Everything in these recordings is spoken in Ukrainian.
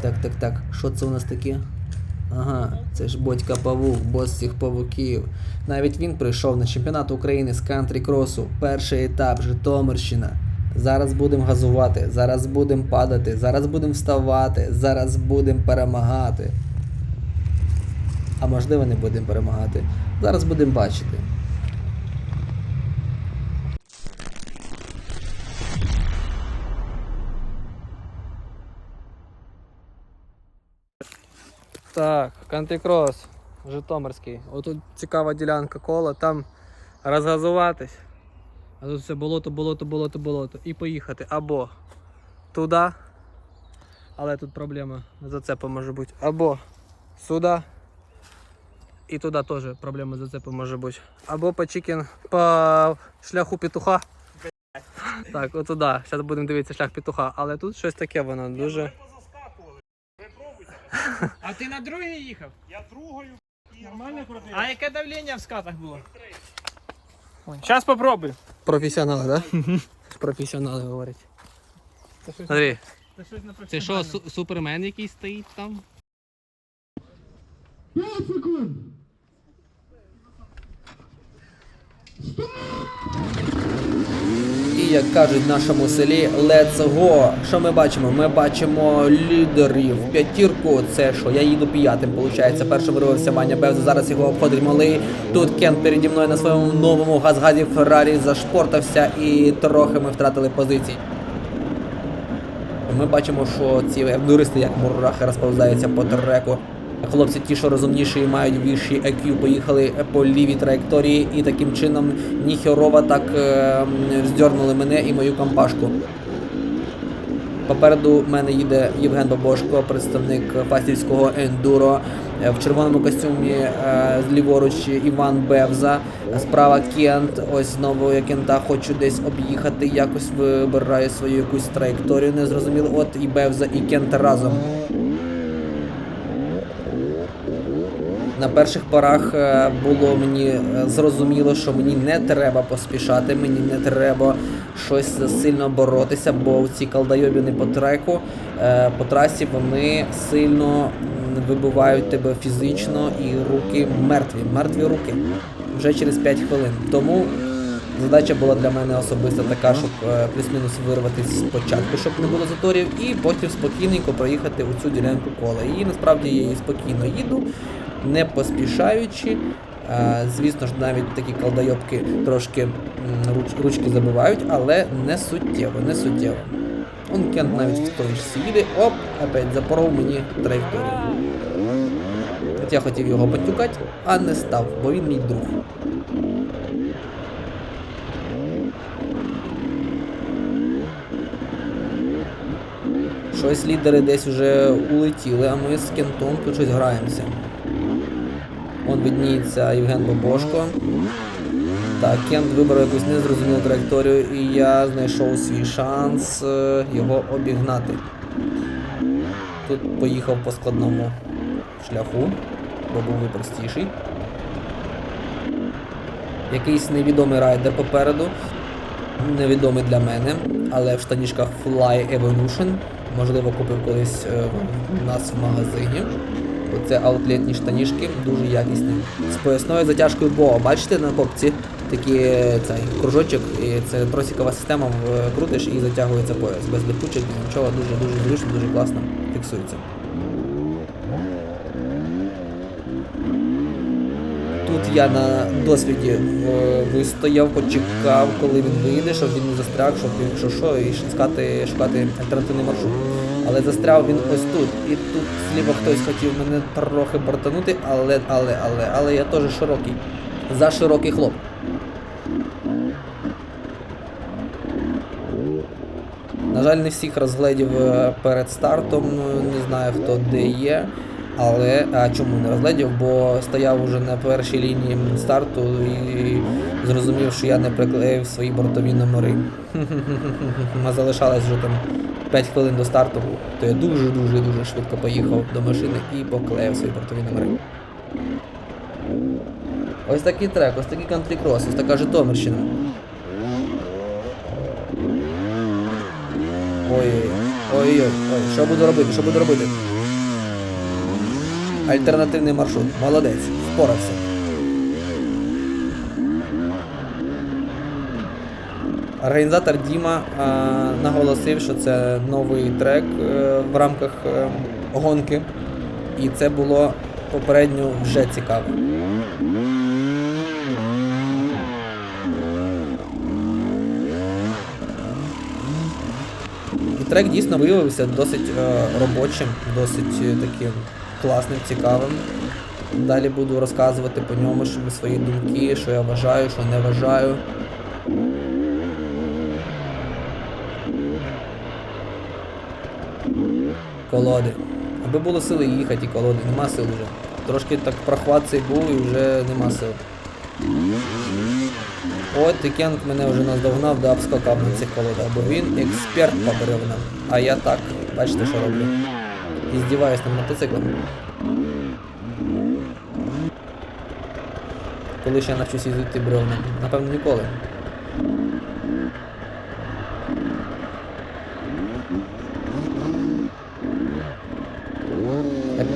Так, так, так. Що це у нас таке? Ага, це ж Бодька Павук, бос цих павуків. Навіть він прийшов на чемпіонат України з кантрі кросу. Перший етап Житомирщина. Зараз будемо газувати, зараз будемо падати, зараз будемо вставати, зараз будемо перемагати. А можливо, не будемо перемагати. Зараз будемо бачити. Так, кантикрос Житомирський. Отут цікава ділянка кола, там розгазуватись. А тут все болото, болото, болото, болото. І поїхати або туди. Але тут проблема з зацепом може бути. Або сюди. І туди теж проблема з зацепом може бути. Або по чікен по шляху петуха. Так, отуди. Зараз будемо дивитися шлях петуха. Але тут щось таке воно дуже. А ти на другій їхав? Я другою Нормально крутив? А яке давлення в скатах було? Зараз попробуй. Професіонали, так? Да? Професіонали говорять. Смотри, це щось на це що, професіональному. су- супермен якийсь стоїть там? І як кажуть в нашому селі Let's go. Що ми бачимо? Ми бачимо лідерів. П'ятірку. Це що? Я їду п'ятим, виходить. Першим виривався Ваня Бевза, зараз його обходить малий. Тут Кен переді мною на своєму новому газгазі Феррарі зашпортався і трохи ми втратили позиції. Ми бачимо, що ці ендуристи, як мурахи, розповзаються по треку. Хлопці, ті, що розумніші і мають більші IQ, поїхали по лівій траєкторії, і таким чином ніхерова так е, здьорнули мене і мою компашку. Попереду мене їде Євген Бабошко, представник фастівського ендуро. Е, В червоному костюмі е, ліворуч Іван Бевза, справа Кент. Ось знову я Кента хочу десь об'їхати, якось вибираю свою якусь траєкторію. Не зрозуміло. От і Бевза, і Кент разом. На перших порах е, було мені е, зрозуміло, що мені не треба поспішати, мені не треба щось сильно боротися, бо ці колдойобіни по треку, е, по трасі вони сильно вибивають тебе фізично і руки мертві, мертві руки вже через 5 хвилин. Тому задача була для мене особисто така, щоб плюс-мінус вирватися спочатку, щоб не було заторів, і потім спокійненько проїхати у цю ділянку кола. І насправді я її спокійно їду, не поспішаючи. Звісно ж, навіть такі колдойобки трошки ручки забивають, але не суттєво, не суттєво. Он Кент навіть в той ж їде, оп, опять запоров мені траєкторію. От я хотів його потюкати, а не став, бо він мій друг. Щось лідери десь вже улетіли, а ми з кентом тут щось граємося. Он видніється Євген Бобошко. Так, Кент вибрав якусь незрозумілу траєкторію, і я знайшов свій шанс е, його обігнати. Тут поїхав по складному шляху, бо був простіший. Якийсь невідомий райдер попереду. Невідомий для мене, але в штанішках Fly Evolution. Можливо, купив колись е, в нас в магазині. Оце аутлетні штанішки, дуже якісні. З поясною затяжкою Бо. Бачите на копці такий е, цей кружочок, і це тросикова система, в- крутиш і затягується пояс. Без липучок, нічого, дуже дуже зручно, дуже класно фіксується. Тут я на досвіді е, вистояв, почекав, коли він вийде, щоб він не застряг, щоб якщо що, і шукати, шукати альтернативний маршрут. Але застряв він ось тут. І тут зліва хтось хотів мене трохи бортанути, але, але, але, але я теж широкий. За широкий хлоп. На жаль, не всіх розгледів е, перед стартом, е, не знаю хто де є. Але а чому не розгледів? Бо стояв уже на першій лінії старту і зрозумів, що я не приклеїв свої бортові номери. А залишалось вже там 5 хвилин до старту, то я дуже-дуже дуже швидко поїхав до машини і поклеїв свої бортові номери. Ось такий трек, ось такий кантрі-крос, ось така Житомирщина. Ой, Ой-ой, ой, що буду робити, що буду робити? Альтернативний маршрут. Молодець, впорався. Організатор Діма а, наголосив, що це новий трек е, в рамках е, гонки, і це було попередньо вже цікаво. Трек дійсно виявився досить е, робочим, досить е, таким класним, цікавим. Далі буду розказувати по ньому що свої думки, що я вважаю, що не вважаю. Колоди. Аби було сили їхати і колоди, нема сил вже. Трошки так прохват цей був і вже нема сил. От і Кент мене вже наздогнав да обскакав на цих колодах, бо він експерт по бревнам. А я так, бачите, що роблю. І здіваюсь над мотоциклом. Коли ще навчусь їздити бревнам? Напевно, ніколи.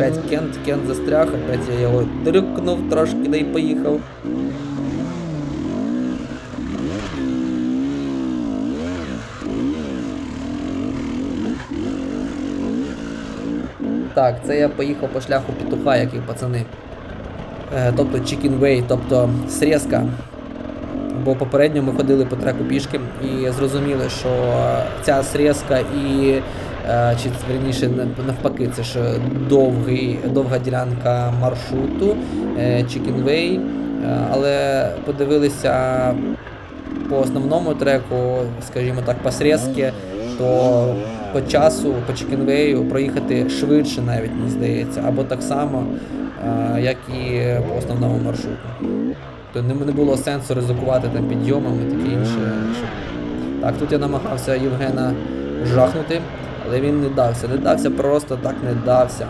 Опять Кент, Кент застряг, опять я його дрюкнув трошки, да й поїхав. Так, це я поїхав по шляху петуха, як і пацани. Е, тобто Chicken Way, тобто срізка. Бо попередньо ми ходили по треку пішки і зрозуміли, що ця срізка і е, чи верніше навпаки, це ж довгий, довга ділянка маршруту е, Way. Е, Але подивилися по основному треку, скажімо так, посрезки, то по часу, по чекінвею проїхати швидше навіть, мені здається, або так само, е, як і по основному маршруту. То не було сенсу ризикувати там підйомами і таке інше. Так, тут я намагався Євгена жахнути, але він не дався. Не дався, просто так не дався.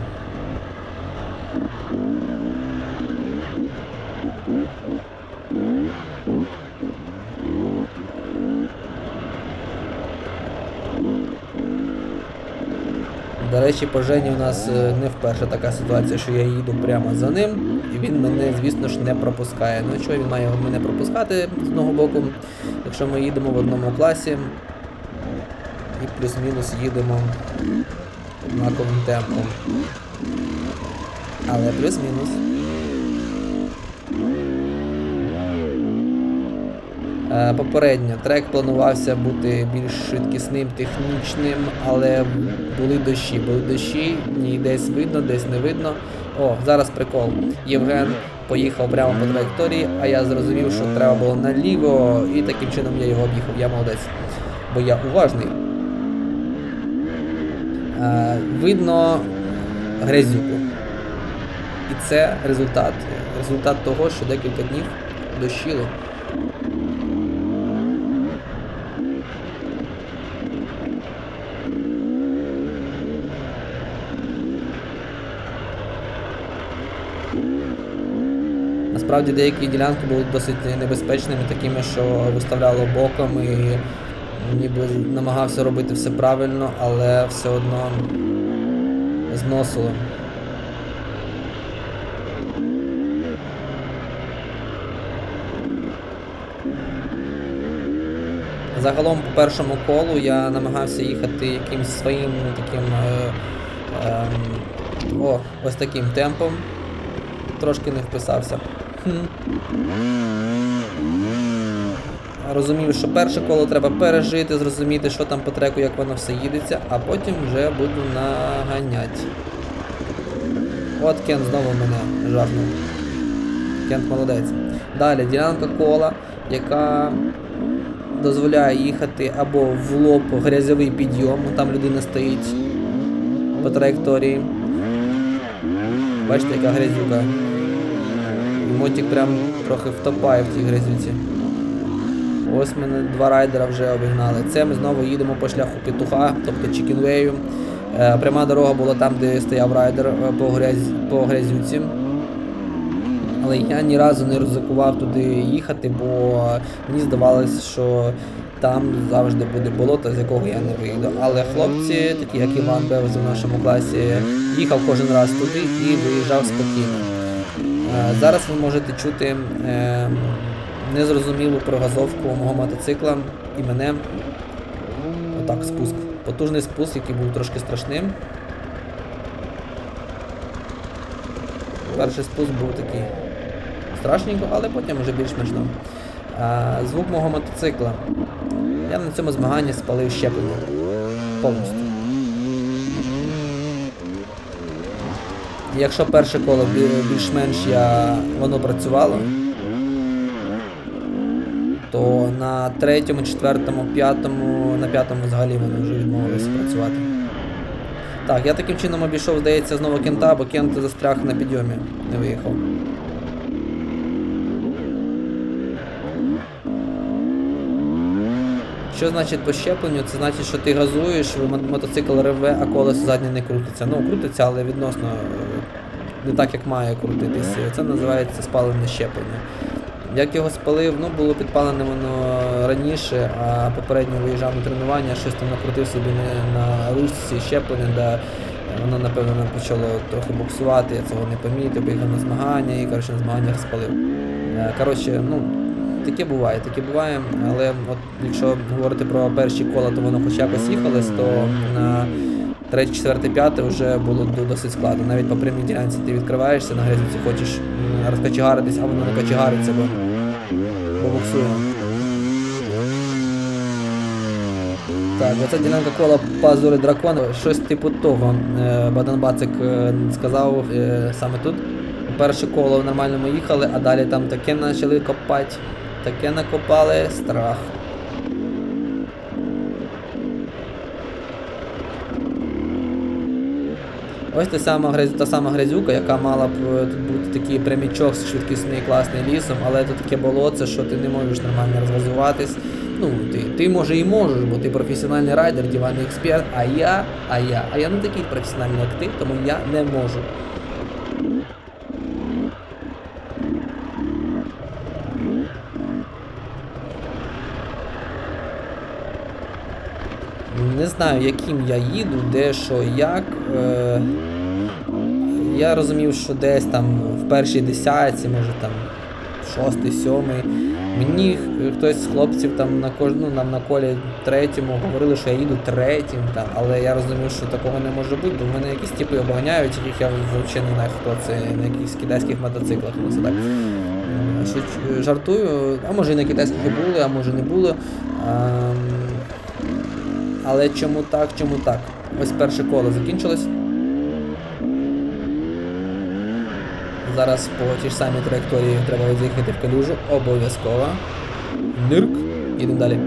До речі, по Жені у нас е, не вперше така ситуація, що я їду прямо за ним, і він мене, звісно ж, не пропускає. Ну чого він має мене пропускати з одного боку, якщо ми їдемо в одному класі плюс-мінус їдемо однаковим темпом. Але плюс-мінус. Е, Попередньо трек планувався бути більш швидкісним, технічним, але були дощі. Були дощі, ні десь видно, десь не видно. О, зараз прикол. Євген поїхав прямо по траєкторії, а я зрозумів, що треба було наліво, і таким чином я його об'їхав. Я молодець. Бо я уважний. Видно грязюку. І це результат. Результат того, що декілька днів дощило. Насправді деякі ділянки були досить небезпечними, такими, що виставляло боком і ніби намагався робити все правильно, але все одно зносило. Загалом по першому колу я намагався їхати якимсь своїм таким е, ем, о, ось таким темпом. Трошки не вписався. Хм. Розумів, що перше коло треба пережити, зрозуміти, що там по треку, як воно все їдеться, а потім вже буду наганяти. От Кен знову мене жахнув. Кент молодець. Далі ділянка кола, яка дозволяє їхати або в лоб грязьовий підйом, там людина стоїть по траєкторії. Бачите, яка грязюка. Мотик прям трохи втопає в цій грязюці. Ось мене два райдера вже обігнали. Це ми знову їдемо по шляху петуха, тобто Чікінвею. Е, пряма дорога була там, де стояв райдер е, по, грязь, по грязюці. Але я ні разу не ризикував туди їхати, бо мені здавалось, що там завжди буде болото, з якого я не вийду. Але хлопці, такі як Іван Бевз в нашому класі, їхав кожен раз туди і виїжджав спокійно. Е, Зараз ви можете чути е, незрозумілу прогазовку мого мотоцикла і мене. Отак, спуск. Потужний спуск, який був трошки страшним. Перший спуск був такий страшненько, але потім вже більш смішно. А, звук мого мотоцикла. Я на цьому змаганні спалив щеплення. Повністю. Якщо перше коло більш-менш я, воно працювало, то на третьому, четвертому, п'ятому, на п'ятому взагалі вони вже відмовилися працювати. Так, я таким чином обійшов, здається, знову кента, бо кент застряг на підйомі, не виїхав. Що значить по щепленню? Це значить, що ти газуєш, мотоцикл реве, а колесо заднє не крутиться. Ну, крутиться, але відносно е, не так, як має крутитись. Це називається спалене щеплення. Як його спалив, ну було підпалене воно раніше, а попередньо виїжджав на тренування, щось там накрутив собі на ручці щеплення, де воно напевно почало трохи буксувати, я цього не помітив, поїхав на змагання і коротше на змаганнях спалив. Е, Коротше, ну таке буває, таке буває, але от якщо говорити про перші кола, то воно хоч якось їхалось, то на третє, четверте, п'яте вже було досить складно. Навіть по прямій ділянці ти відкриваєшся на грязюці, хочеш розкачегаритись, а воно не качегариться, бо, бо. Так, оця ділянка кола пазури дракона, щось типу того. Е, Богдан Бацик е, сказав е, саме тут. Перше коло в нормальному їхали, а далі там таке почали копати. Таке накопали страх. Ось та сама, та сама грязюка, яка мала б е, тут бути такий прямічок швидкісний, класний лісом, але тут таке болоце, що ти не можеш нормально розвозуватись. Ну, ти, ти може і можеш, бо ти професіональний райдер, диванний експерт, а я, а я, а я не такий професіональний, як ти, тому я не можу. Не знаю, яким я їду, де, що, як. Е, я розумів, що десь там в першій десятці, може там шостий, сьомий. Мені хтось з хлопців там на кож... ну, нам на колі третьому говорили, що я їду третім, там, але я розумів, що такого не може бути, бо в мене якісь типи обганяють, яких я взагалі не знаю, хто це на якихось китайських мотоциклах. Ну, це так. М, Шуч- жартую, а може і на китайських і були, а може не були. Ем, але чому так, чому так? Ось перше коло закінчилось. Зараз по тій ж самій траєкторії треба заїхати в калюжу. Обов'язково. Нирк. Їдемо далі.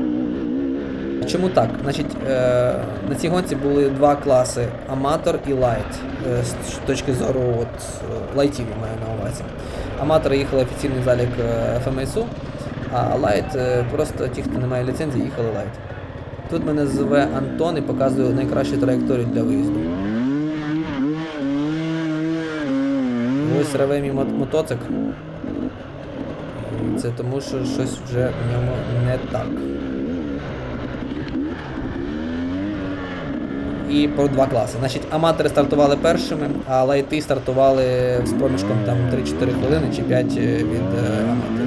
Чому так? Значить, е, на цій гонці були два класи аматор і лайт. Е, з точки зору от, лайтів маю на увазі. Аматори їхали офіційний залік е, ФМСУ, а лайт просто ті, хто не має ліцензії, їхали лайт. Тут мене зве Антон і показує найкращу траєкторію для виїзду. Ось реве мій мот- мотоцик. Це тому, що щось вже в ньому не так. І про два класи. Значить, аматори стартували першими, а лайти стартували з проміжком там 3-4 хвилини чи 5 від е, аматорів.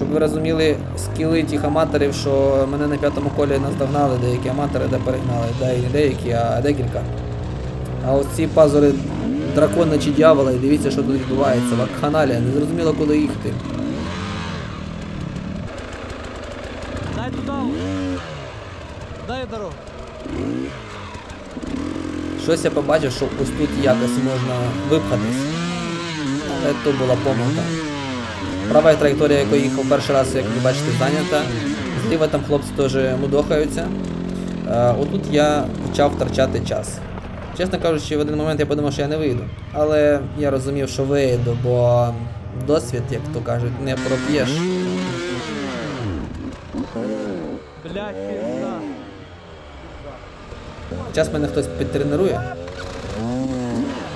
Щоб ви розуміли скіли тих аматорів, що мене на п'ятому колі наздогнали деякі аматори, де перегнали, да, і не деякі, а декілька. А ось ці пазури дракона чи дьявола, і дивіться, що тут відбувається. Вакханалія, не зрозуміло, куди їхати. Дай туда. Дай дорогу. Щось я побачив, що ось тут якось можна випхатись. Але то була помилка. Права траєкторія, якою їхав перший раз, як ви бачите, зайнята. Зліва там хлопці теж мудохаються. Е, Отут я почав втрачати час. Чесно кажучи, в один момент я подумав, що я не вийду. Але я розумів, що вийду, бо досвід, як то кажуть, не проп'єш. Зараз мене хтось підтренує.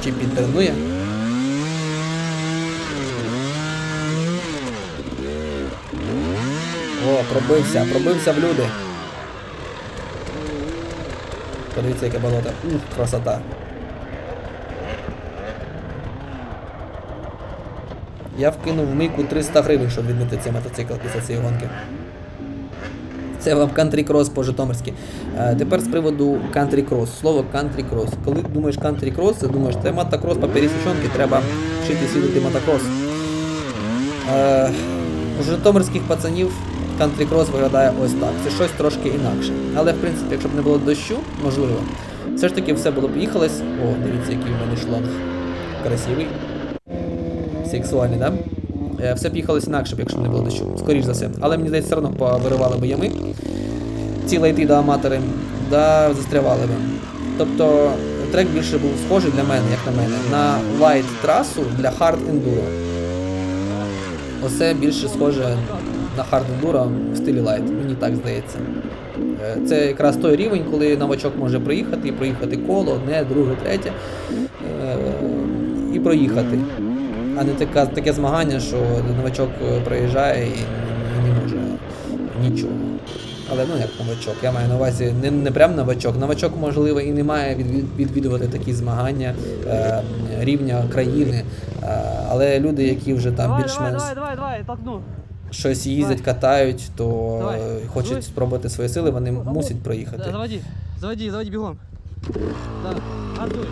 Чи підтренує. Пробився, пробився в люди. Подивіться, яке болото. Ух, красота. Я вкинув в мийку 300 гривень, щоб відмити цей мотоцикл після цієї гонки. Це вам country cross по-житомирськи. Е, тепер з приводу country cross. Слово country cross. Коли думаєш country cross, ти думаєш, це мотокрос по пересічонки, треба вчити сідати мотокрос. Е, житомирських пацанів country cross виглядає ось так. Це щось трошки інакше. Але в принципі, якщо б не було дощу, можливо, все ж таки все було б їхалось. О, дивіться, який в мене шланг. Красивий. Сексуальний, да? Е, Все б їхалось інакше, якщо б не було дощу. Скоріш за все. Але мені здається, все одно повиривали б ями. Ці лайти до аматори, да застрявали би. Тобто трек більше був схожий для мене, як на мене, на лайт трасу для хард ендуро. Оце більше схоже на хард ендуро в стилі лайт, мені так здається. Е, Це якраз той рівень, коли новачок може приїхати і проїхати коло, одне, друге, третє. е, І проїхати. А не таке, таке змагання, що новачок проїжджає і не, може нічого. Але ну як новачок, я маю на увазі не, не прям новачок. Новачок, можливо, і не має відвідувати такі змагання е, рівня країни. Е, але люди, які вже там більш-менш давай, давай, давай, толкну. Щось їздять, катають, то Давай. хочуть Давай. спробувати свої сили, вони мусять проїхати. заводи, заводи, заводи бегом. Да, газуй.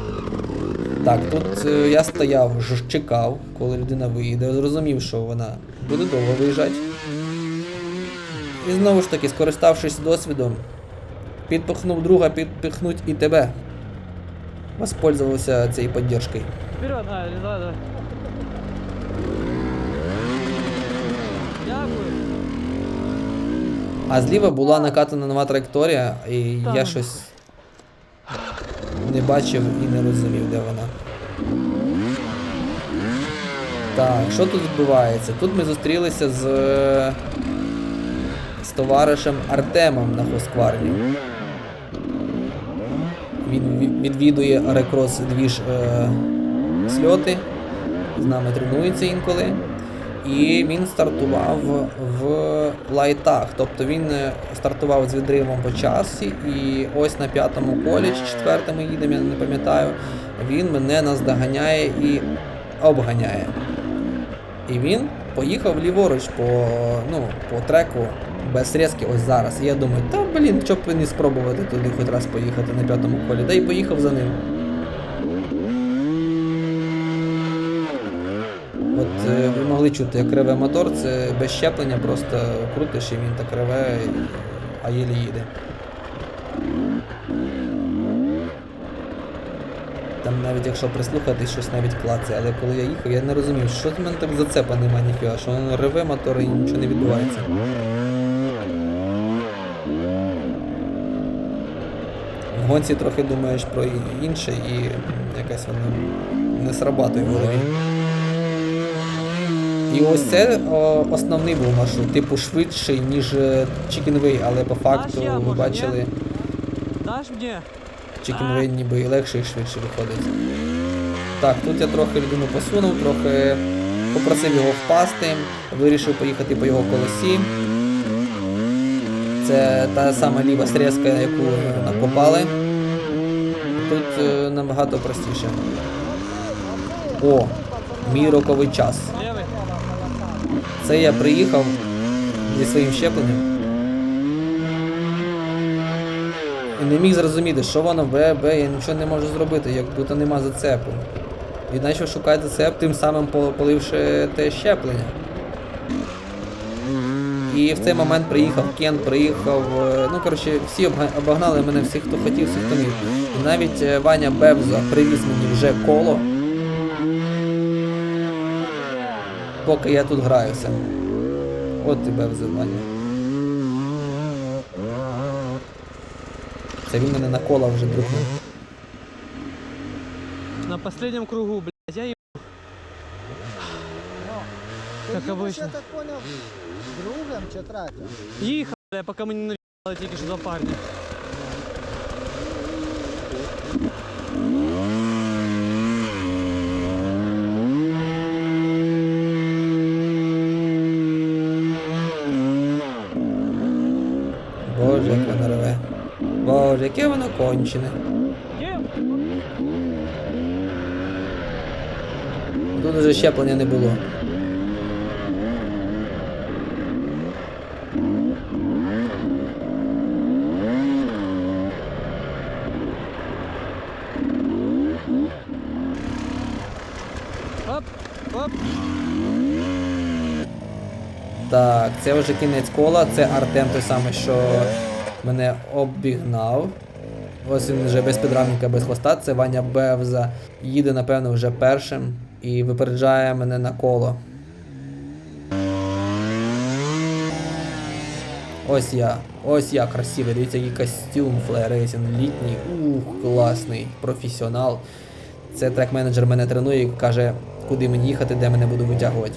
Так, тут е, я стояв, чекав, коли людина виїде, зрозумів, що вона буде довго виїжджати. І знову ж таки, скориставшись досвідом, підпихнув друга, підпихнуть і тебе. Воспользувався цією підтримкою. Вперед, давай, давай, давай. А зліва була накатана нова траєкторія, і я щось не бачив і не розумів, де вона. Так, що тут відбувається? Тут ми зустрілися з, з товаришем Артемом на Хоскварні. Він відвідує рекрос двіж е, сльоти, з нами тренується інколи. І він стартував в лайтах. Тобто він е, стартував з відривом по часі, і ось на п'ятому колі чи четвертому їдемо, я не пам'ятаю, він мене наздоганяє і обганяє. І він поїхав ліворуч по, ну, по треку без різки ось зараз. І я думаю, та блін, чоб би не спробувати туди хоч раз поїхати на п'ятому колі. Да і поїхав за ним. От е, ви могли чути, як реве мотор, це без щеплення, просто крутиш і він так реве, а єлі їде. Там навіть якщо прислухатись, щось навіть клацає, але коли я їхав, я не розумів, що в мене так зацепа нема ніфіга, що воно реве мотор і нічого не відбувається. В гонці трохи думаєш про інше і якась воно не срабатує в голові. І ось це о, основний був маршрут, типу швидший, ніж Chicken Way, але по факту ви бачили, Way ніби і легше і швидше виходить. Так, тут я трохи людину посунув, трохи попросив його впасти, вирішив поїхати по його колесі. Це та сама ліва стрізка, яку накопали. Тут е, набагато простіше. О, мій роковий час. Це я приїхав зі своїм щепленням. І не міг зрозуміти, що воно Б, Б, я нічого не можу зробити, як будто нема зацепу. І почав шукати зацеп, тим самим поливши те щеплення. І в цей момент приїхав Кен, приїхав. е, Ну, коротше, всі обогнали мене, всі, хто хотів, всі, хто міг. І навіть е, Ваня Бевза привіз мені вже коло. Поки я тут граюся. От і Бевза, Ваня. Це він мене на коло вже друкнув. На последнем кругу, блядь, я ебу. Как обычно. Я так понял, другом чи третім? Їхав, бля, поки мені не тільки що два парні. Каже, яке воно кончене. Тут вже щеплення не було. Оп, оп. Так, це вже кінець кола, це Артем той самий, що мене обігнав. Ось він вже без підрамника, без хвоста. Це Ваня Бевза. Їде, напевно, вже першим і випереджає мене на коло. Ось я. Ось я красивий. Дивіться, який костюм флеерейсінг літній. Ух, класний. Професіонал. Це трек-менеджер мене тренує і каже, куди мені їхати, де мене буду витягувати.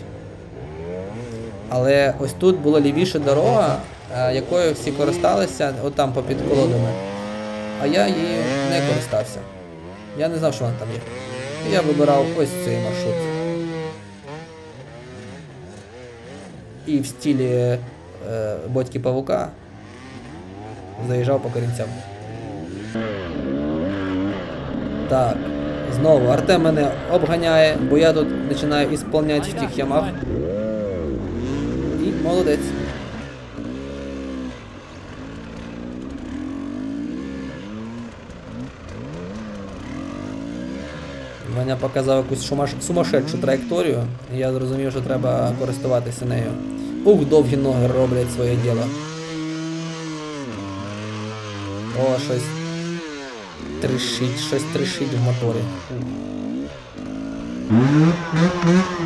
Але ось тут була лівіша дорога, якою всі користалися, отам попід колодами. А я її не користався. Я не знав, що вона там є. Я вибирав ось цей маршрут. І в стилі е, Бодьки Павука заїжджав по корінцям. Так, знову Артем мене обганяє, бо я тут починаю ісполняти в тих ямах. І молодець. Ваня показав якусь шумаш- сумасшедшу траєкторію, і я зрозумів, що треба користуватися нею. Ух, довгі ноги роблять своє діло. О, щось трішить, щось трішить в моторі.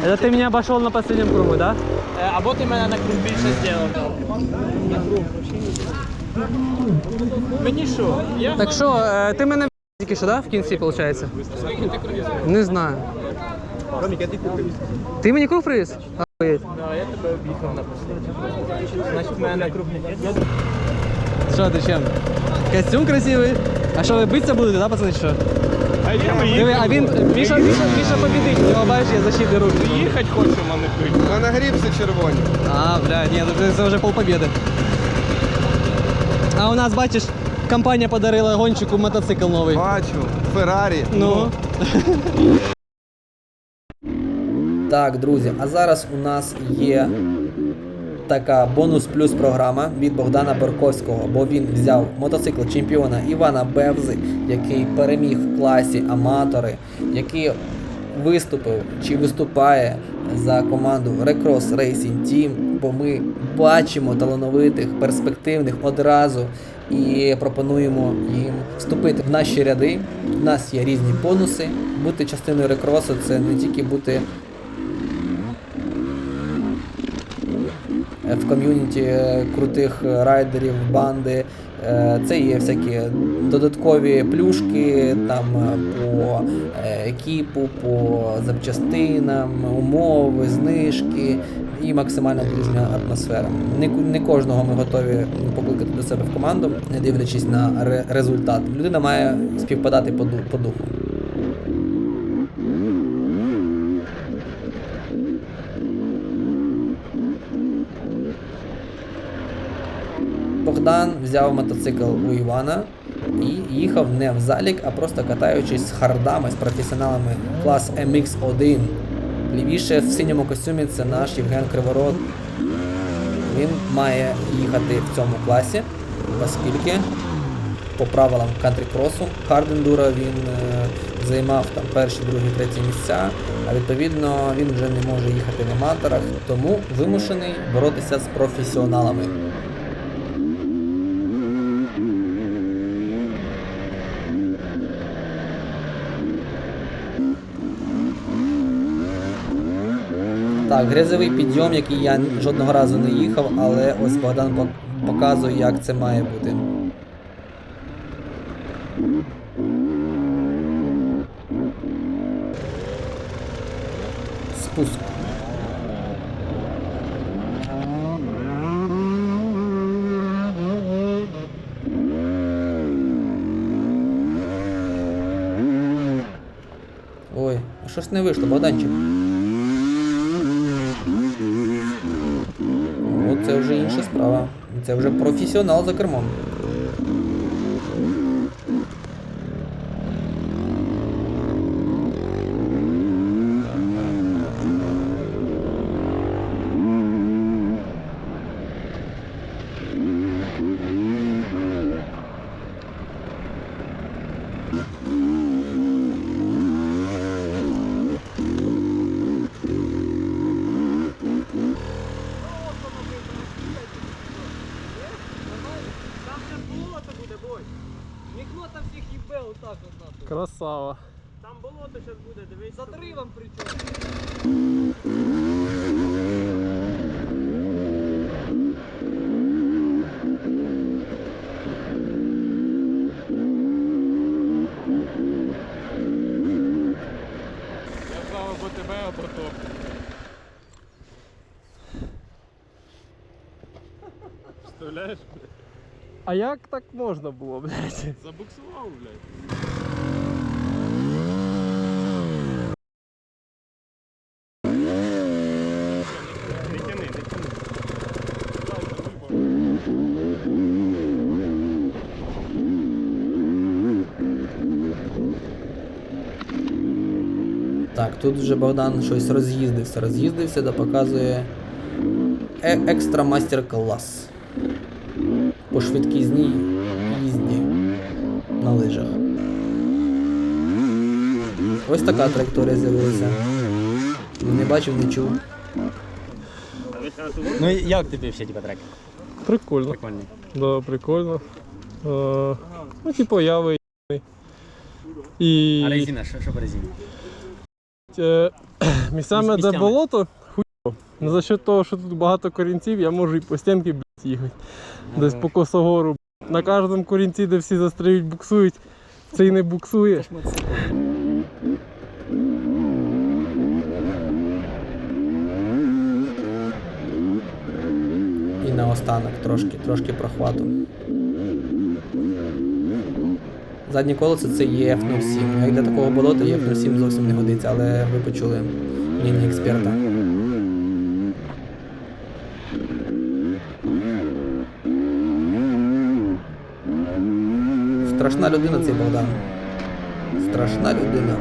Это ты меня обошел на последнем кругу, да? Е, Або ти мене на круг більше. На круг. Мені що? Я Так що, е, ти мене тільки що, да? В кінці, виходить? Не знаю. Ти мені круг привіз? Охуєть. Да, я тебе об'їхав на последній. Значить, мене на круг не Що ти чим? Костюм красивий. А що ви битися будете, да, пацани, чи що? А я Диви, а він, Міша, Міша, Міша побідить, у нього, бачиш, є защитний рух. їхати хочу, а не пити. У мене гріпси червоні. А, бля, ні, ну це- це вже полпобіди. А у нас, бачиш, компанія подарила гонщику мотоцикл новий. Бачу. Феррарі. Ну, Так, друзі, а зараз у нас є така бонус плюс програма від Богдана Борковського, бо він взяв мотоцикл чемпіона Івана Бевзи, який переміг в класі аматори, який виступив чи виступає за команду Recross Racing Team, бо ми бачимо талановитих, перспективних одразу і пропонуємо їм вступити в наші ряди. У нас є різні бонуси. Бути частиною рекросу це не тільки бути в ком'юніті крутих райдерів, банди. Е, Це є всякі додаткові плюшки там е, по е, екіпу, по запчастинам, умови, знижки і максимально дружня атмосфера. Не, не кожного ми готові покликати до себе в команду, не дивлячись на ре- результат. Людина має співпадати по, по духу. Богдан взяв мотоцикл у Івана і їхав не в залік, а просто катаючись з хардами, з професіоналами клас MX1. Лівіше в синьому костюмі це наш Євген Криворот. Він має їхати в цьому класі, оскільки по правилам кантрі-кросу хардендура він е, займав там перші, другі, треті місця, а відповідно він вже не може їхати в аматорах, тому вимушений боротися з професіоналами. Так, грязовий підйом, який я жодного разу не їхав, але ось Богдан пок- показує, як це має бути. Спуск. Ой, щось не вийшло, Богданчик. Ну, це вже інша справа. Це вже професіонал за кермом. Там же болото буде, бой. Ніхто там всіх їбе отак от нахуй. Красава. Там болото зараз буде, дивись. За дривом причому. А як так можна було, блядь? Забуксував, блядь. Так, тут вже Богдан щось роз'їздився, роз'їздився, да показує е- екстра мастер-клас по швидкізній їзді на лижах. Ось така траєкторія з'явилася. Не бачив, не чув. Ну як тобі всі ті треки? Прикольно. Прикольні. Да, прикольно. Е, ну, типу, я виїбаний. І А резина, що, що по резині? Е, місцями, де болото, хуйово. Ну, за счет того, що тут багато корінців, я можу і по стінки блядь, їхати. Десь по косогору. На кожному корінці, де всі застряють, буксують, цей не буксує. І наостанок трошки, трошки прохвату. Заднє колесо це EF07. Як для такого болота EF07 зовсім не годиться, але ви почули мнення експерта. Страшна людина цей Богдан. Страшна людина.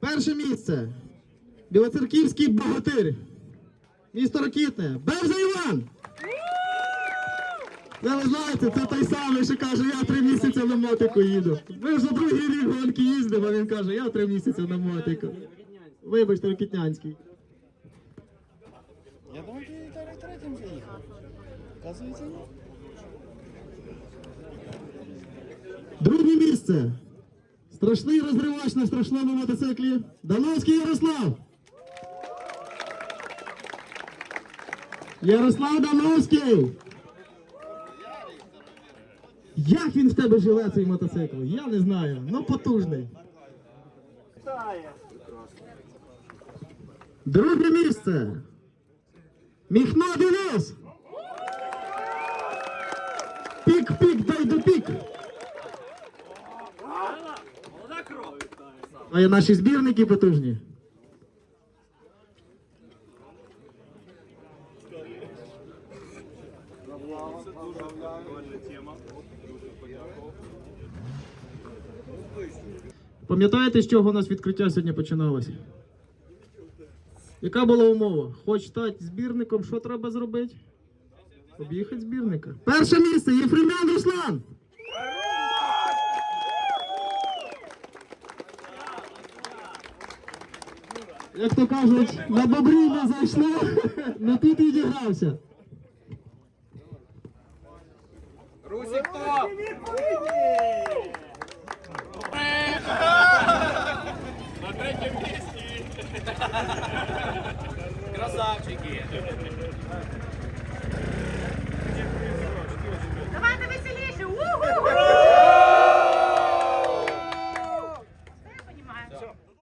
Перше місце. Білоцерківський богатир. Місто Ракітне. Берза Іван! Ви знаєте, це той самий, що каже, я три місяці на мотику їду. Ми вже другий рік гонки їздимо, а він каже, я три місяці на мотику. Вибачте, Ракітнянський. Я думаю, ти третім вже їхав. Оказується, ні. Друге місце. Страшний розривач на страшному мотоциклі. Дановський Ярослав. Ярослав Дановський. Як він в тебе живе цей мотоцикл? Я не знаю. Ну потужний. Друге місце. Міхно Денис. Пік-пік, дай до пік. А наші збірники потужні. Пам'ятаєте, з чого у нас відкриття сьогодні починалося? Яка була умова? Хоч стати збірником, що треба зробити? Об'їхати збірника. Перше місце Єфремян Руслан! Як то кажуть, на бобрі не зайшло, на тут відігрався.